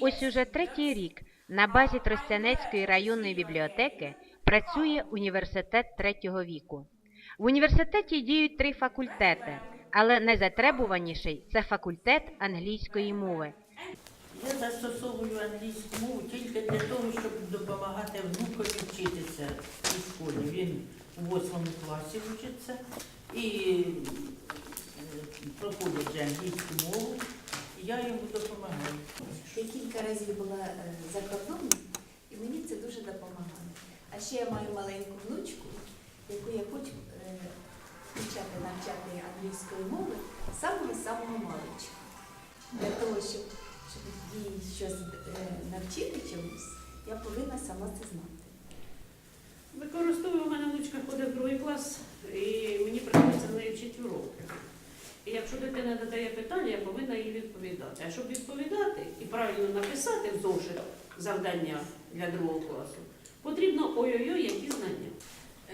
Ось уже третій рік на базі Тростянецької районної бібліотеки працює університет третього віку. В університеті діють три факультети, але найзатребуваніший це факультет англійської мови. Я застосовую англійську мову тільки для того, щоб допомагати внукові вчитися у школі. Він у восьмому класі вчиться і е, проходить англійську мову, я йому допомагаю. Я кілька разів була е, за кордоном, і мені це дуже допомагало. А ще я маю маленьку внучку, яку я хочу е, почати навчати англійської мови з самого-самого маличку. Для того, щоб, щоб їй щось е, навчити чомусь, я повинна сама це знати. Використовую, у мене внучка ходить в другий клас, і мені приходиться нею вчити уроки. І якщо дитина задає питання, я повинна їй відповідати. А щоб відповідати і правильно написати в зошит завдання для другого класу, потрібно ой-ой-ой, які знання.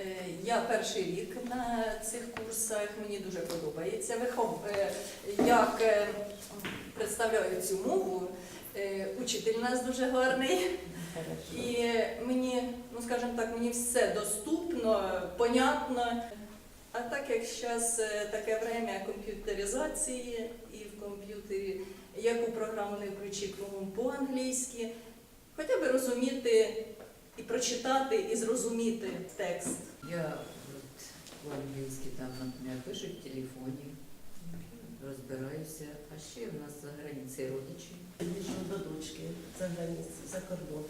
Е, Я перший рік на цих курсах, мені дуже подобається. Вихов... е, Як е, представляю цю мову, учитель у нас дуже гарний. І мені, ну скажімо так, мені все доступно, понятно. А так як зараз таке время комп'ютеризації і в комп'ютері, яку програму не включи кругом по-англійськи, хоча б розуміти і прочитати, і зрозуміти текст. Я по-англійськи там, наприклад, пишу в телефоні, розбираюся. А ще в нас за границею родичі. Їжджу до дочки за границю, за кордон.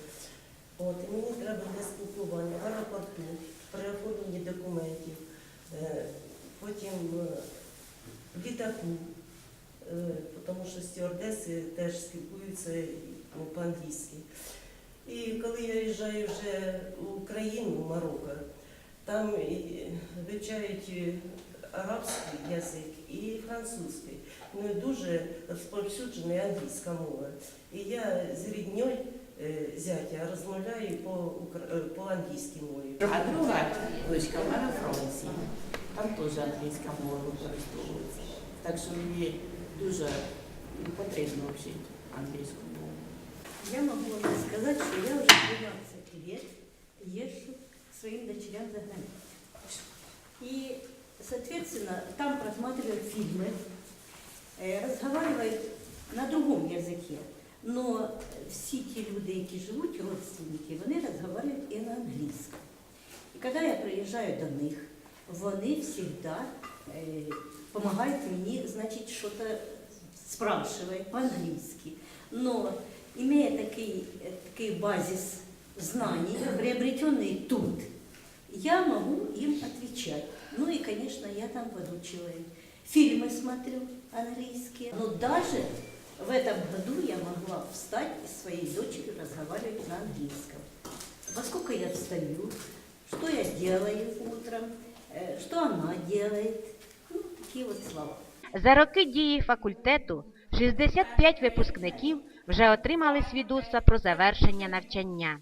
От, і мені треба для спілкування в аеропорту, при оформленні документів, е, потім е, літаку, е, тому що стюардеси теж спілкуються по-англійськи. І коли я їжджаю вже в Україну, в Марокко, там вивчають арабський язик і французький. Ну дуже розповсюджена англійська мова. І я з рідньою е, зятя розмовляю по, укра- е, по англійській мові. А друга дочка в мене в Франції. Там теж англійська мова використовується. Так що мені дуже потрібно вчити англійську мову. Я могу вам сказать, что я уже 12 лет езжу к своим дочерям за границу. И, соответственно, там просматривают фильмы, э, разговаривают на другом языке. Но всі ті люди, які живуть, родственники, вони розмовляють і на англійському. І коли я приїжджаю до них, вони завжди допомагають мені, значить, щось спрашивають по-англійськи. Но имея такий, э, такий базис знаний, приобретенный тут, я могу им отвечать. Ну и, конечно, я там подучила им. Фильмы смотрю английские. Но даже в этом году я могла встать и с своей дочерью разговаривать на английском. Во сколько я встаю, что я делаю утром, э, что она делает. Ну, такие вот слова. За роки дії факультету 65 випускників вже отримали свідоцтва про завершення навчання.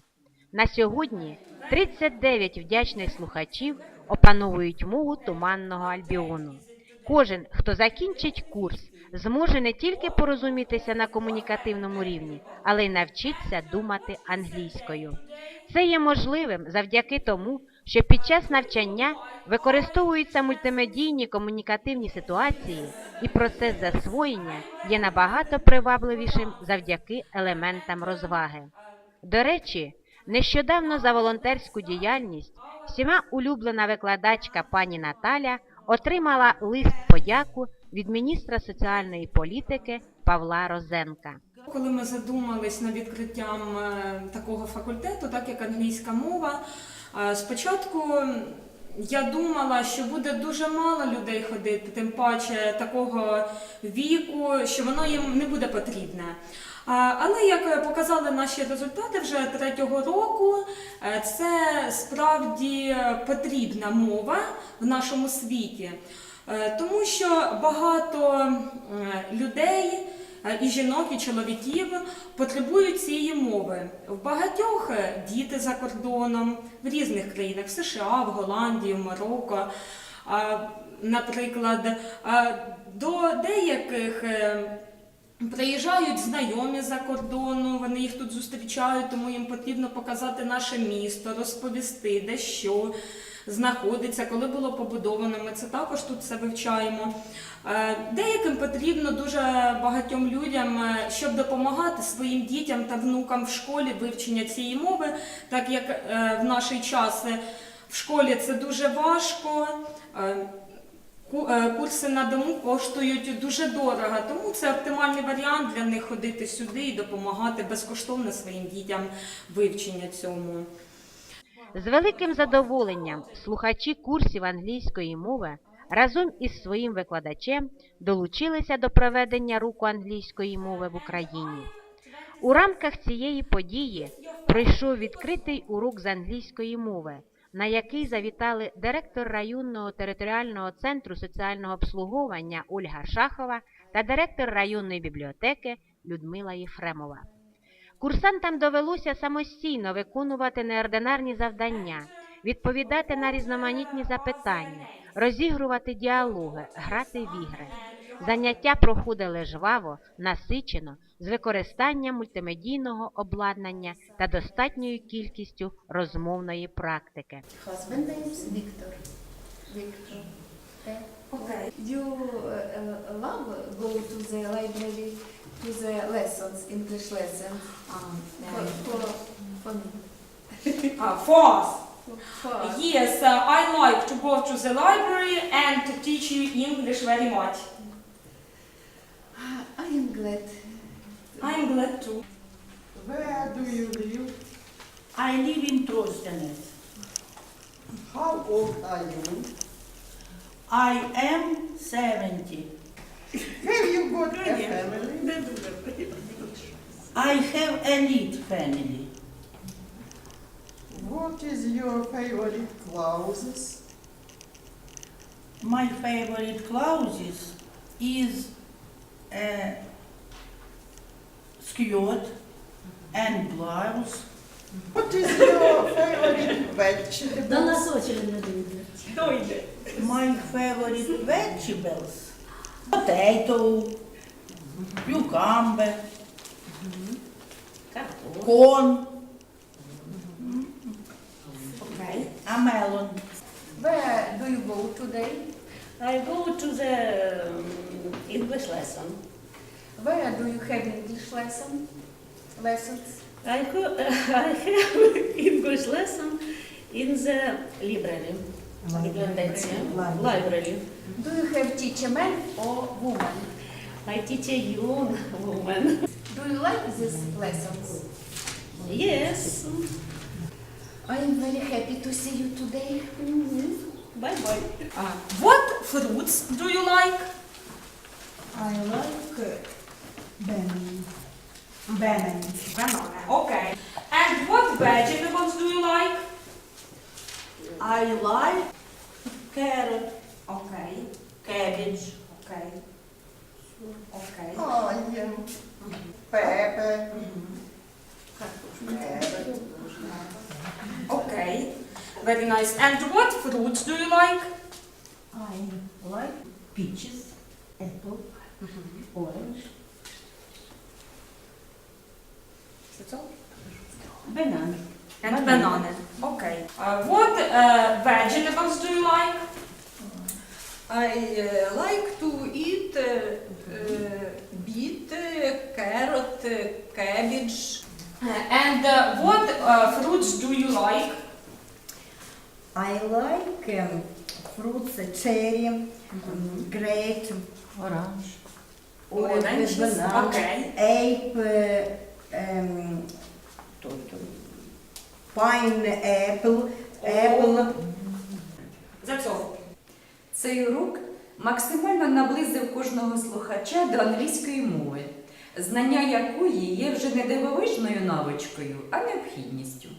На сьогодні 39 вдячних слухачів опановують мову туманного альбіону. Кожен, хто закінчить курс, зможе не тільки порозумітися на комунікативному рівні, але й навчитися думати англійською. Це є можливим завдяки тому, що під час навчання використовуються мультимедійні комунікативні ситуації, і процес засвоєння є набагато привабливішим завдяки елементам розваги. До речі, нещодавно за волонтерську діяльність всіма улюблена викладачка пані Наталя отримала лист подяку від міністра соціальної політики Павла Розенка. Коли ми задумались над відкриттям е, такого факультету, так як англійська мова, е, спочатку я думала, що буде дуже мало людей ходити, тим паче такого віку, що воно їм не буде потрібне. Але як показали наші результати вже третього року, е, це справді потрібна мова в нашому світі, тому що багато е, людей е, і жінок, і чоловіків потребують цієї мови. В багатьох е, діти за кордоном, в різних країнах, в США, в Голландії, в Марокко. Наприклад, до деяких е, Приїжджають знайомі за кордону, вони їх тут зустрічають, тому їм потрібно показати наше місто, розповісти, де що знаходиться, коли було побудовано. Ми це також тут все вивчаємо. Е, Деяким потрібно дуже багатьом людям, е, щоб допомагати своїм дітям та внукам в школі вивчення цієї мови, так як е, в наш час е, в школі це дуже важко. Ку- Курси на дому коштують дуже дорого, тому це оптимальний варіант для них ходити сюди і допомагати безкоштовно своїм дітям вивчення цьому. З великим задоволенням слухачі курсів англійської мови разом із своїм викладачем долучилися до проведення руку англійської мови в Україні. У рамках цієї події пройшов відкритий урок з англійської мови, на який завітали директор районного територіального центру соціального обслуговування Ольга Шахова та директор районної бібліотеки Людмила Єфремова. Курсантам довелося самостійно виконувати неординарні завдання, відповідати на різноманітні запитання, розігрувати діалоги, грати в ігри. Заняття проходили жваво, насичено, з використанням мультимедійного обладнання та достатньою кількістю розмовної практики. Husband names Victor. Victor. Okay. You uh, love go to the library to the lessons, English lessons. Um, For, for, for me. Uh, for us, For yes, uh, I like to go to the library and to teach you English very much. I am glad. I'm glad to. Where do you live? I live in Trostanet. How old are you? I am 70. Have you got a family? I have a lead family. What is your favorite clauses? My favorite clauses is a skirt and blouse. What is your favorite vegetable? До нас очередь не дивиться. My favorite vegetables potato, cucumber, Mm-hmm. corn, mm-hmm. Mm-hmm. Okay. a melon. Where do you go today? I go to the um, English lesson. Where do you have English lesson? Lessons? I, go, I have English lesson in the library. Bibliotece. Library. Do you have teacher man or woman? I teach a young woman. Do you like these lessons? Yes. I am very happy to see you today. Bye bye. Uh, what fruits do you like? I like banana. Banana. Banana. Okay. And what vegetables do you like? I like carrot, Okay. cabbage, Okay. Okay. Onion, pepper, carrot. Okay. Very nice. And what fruits do you like? I like peaches, apple, orange, That's all. banana. And banana. Okay. Uh, what uh, vegetables do you like? I uh, like to eat uh, uh, carrot, uh, cabbage. Uh, and uh, what uh, fruits do you like? I like um, fruits, uh, cherry, um, grape, Orange. orange, banana, Okay. ape, uh, um, pineapple, apple. That's all. Цей урок максимально наблизив кожного слухача до англійської мови, знання якої є вже не дивовижною навичкою, а необхідністю.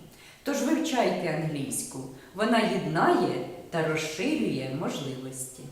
Тож вивчайте англійську, вона єднає та розширює можливості.